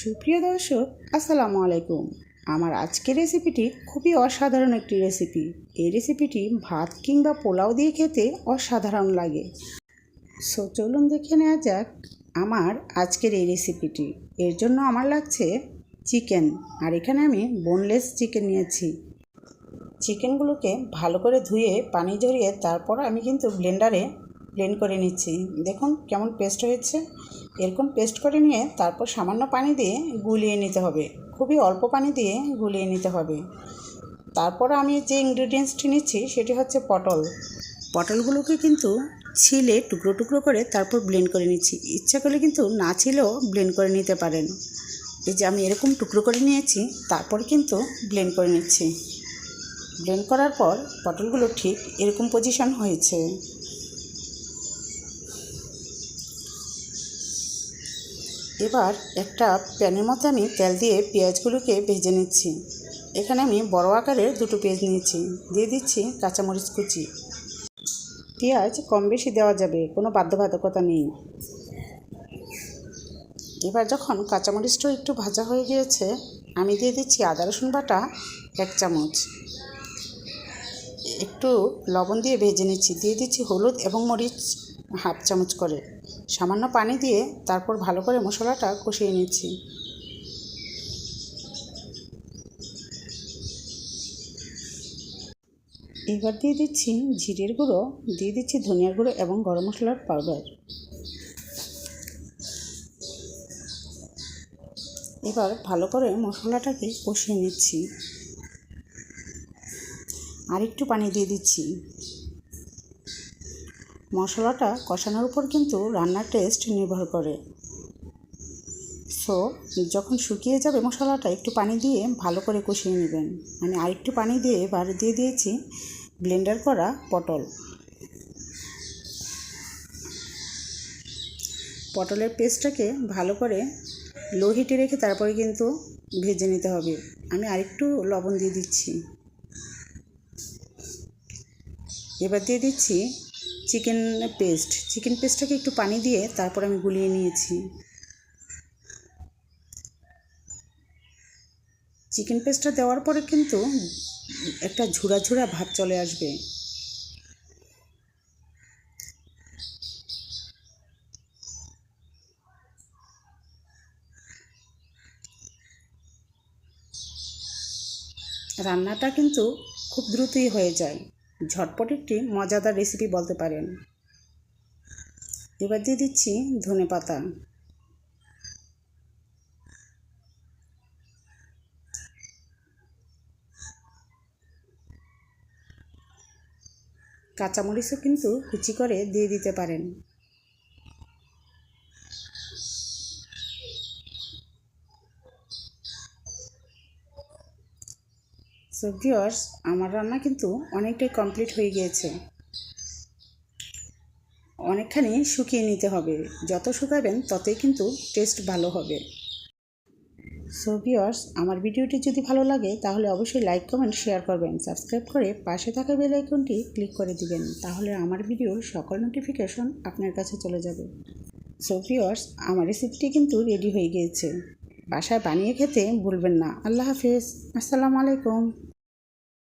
সুপ্রিয় দর্শক, আসসালামু আলাইকুম। আমার আজকের রেসিপিটি খুবই অসাধারণ একটি রেসিপি। এই রেসিপিটি ভাত কিংবা পোলাও দিয়ে খেতে অসাধারণ লাগে। সো চলুন দেখে নেওয়া যাক আমার আজকের এই রেসিপিটি। এর জন্য আমার লাগছে চিকেন, আর এখানে আমি বোনলেস চিকেন নিয়েছি। চিকেনগুলোকে ভালো করে ধুয়ে, পানি জড়িয়ে তারপর আমি কিন্তু ব্লেন্ডারে ব্লেন্ড করে নিচ্ছি। দেখুন কেমন পেস্ট হয়েছে। এরকম পেস্ট করে নিয়ে তারপর সামান্য পানি দিয়ে গুলিয়ে নিতে হবে। খুবই অল্প পানি দিয়ে গুলিয়ে নিতে হবে। তারপর আমি যে ইনগ্রিডিয়েন্টসটি নিচ্ছি সেটি হচ্ছে পটল। পটলগুলোকে কিন্তু ছিলে টুকরো টুকরো করে তারপর ব্লেন্ড করে নিচ্ছি। ইচ্ছা করলে কিন্তু না ছিলেও ব্লেন্ড করে নিতে পারেন। এই যে আমি এরকম টুকরো করে নিয়েছি, তারপর কিন্তু ব্লেন্ড করে নিচ্ছি। ব্লেন্ড করার পর পটলগুলো ঠিক এরকম পজিশন হয়েছে। এবার একটা প্যানের মধ্যে আমি তেল দিয়ে পেঁয়াজগুলোকে ভেজে নিচ্ছি। এখানে আমি বড় আকারের দুটো পেঁয়াজ নিয়েছি। দিয়ে দিচ্ছি কাঁচামরিচ কুচি। পেঁয়াজ কম বেশি দেওয়া যাবে, কোনো বাধ্যবাধকতা নেই। এবার যখন কাঁচামরিচটাও একটু ভাজা হয়ে গিয়েছে, আমি দিয়ে দিচ্ছি আদা, রসুন বাটা, এক চামচ। একটু লবণ দিয়ে ভেজে নিচ্ছি। দিয়ে দিচ্ছি হলুদ এবং মরিচ হাফ চামচ করে। সামান্য পানি দিয়ে তারপর ভালো করে মশলাটা কষিয়ে নিচ্ছি। এবার দিয়ে দিচ্ছি জিরের গুঁড়ো, দিয়ে দিচ্ছি ধনিয়ার গুঁড়ো এবং গরম মশলার পাউডার। এবার ভালো করে মশলাটাকে কষিয়ে নিচ্ছি। আর একটু পানি দিয়ে দিচ্ছি। মশলাটা কষানোর উপর কিন্তু রান্নার টেস্ট নির্ভর করে। সো যখন শুকিয়ে যাবে মশলাটা, একটু পানি দিয়ে ভালো করে কষিয়ে নেবেন। আমি আরেকটু পানি দিয়ে এবার দিয়ে দিয়েছি ব্লেন্ডার করা পটল। পটলের পেস্টটাকে ভালো করে লো হিটে রেখে তারপরে কিন্তু ভেজে নিতে হবে। আমি আরেকটু লবণ দিয়ে দিচ্ছি। এবার দিয়ে দিচ্ছি চিকেন পেস্ট, চিকেন পেস্টটাকে একটু পানি দিয়ে তারপর আমি গুলিয়ে নিয়েছি। চিকেন পেস্টটা দেওয়ার পরে কিন্তু একটা ঝুরা ঝুরা ভাব চলে আসবে। রান্নাটা কিন্তু খুব দ্রুতই হয়ে যায়। ঝটপট একটি মজাদার রেসিপি বলতে পারেন। এবার দিয়ে দিচ্ছি ধনে পাতা। কাঁচামরিচও কিন্তু কুচি করে দিয়ে দিতে পারেন। সো ভিওর্স আমার রান্না কিন্তু অনেকটাই কমপ্লিট হয়ে গিয়েছে। অনেকখানি শুকিয়ে নিতে হবে। যত শুকাবেন, ততই কিন্তু টেস্ট ভালো হবে। সো ভিওর্স আমার ভিডিওটি যদি ভালো লাগে, তাহলে অবশ্যই লাইক কমেন্ট শেয়ার করবেন। সাবস্ক্রাইব করে পাশে থাকা বেল আইকনটি ক্লিক করে দিবেন। তাহলে আমার ভিডিওর সকল নোটিফিকেশন আপনার কাছে চলে যাবে। সো ভিওর্স আমার রেসিপিটি কিন্তু রেডি হয়ে গিয়েছে। বাসায় বানিয়ে খেতে ভুলবেন না। আল্লাহ হাফিজ। আসসালামু আলাইকুম।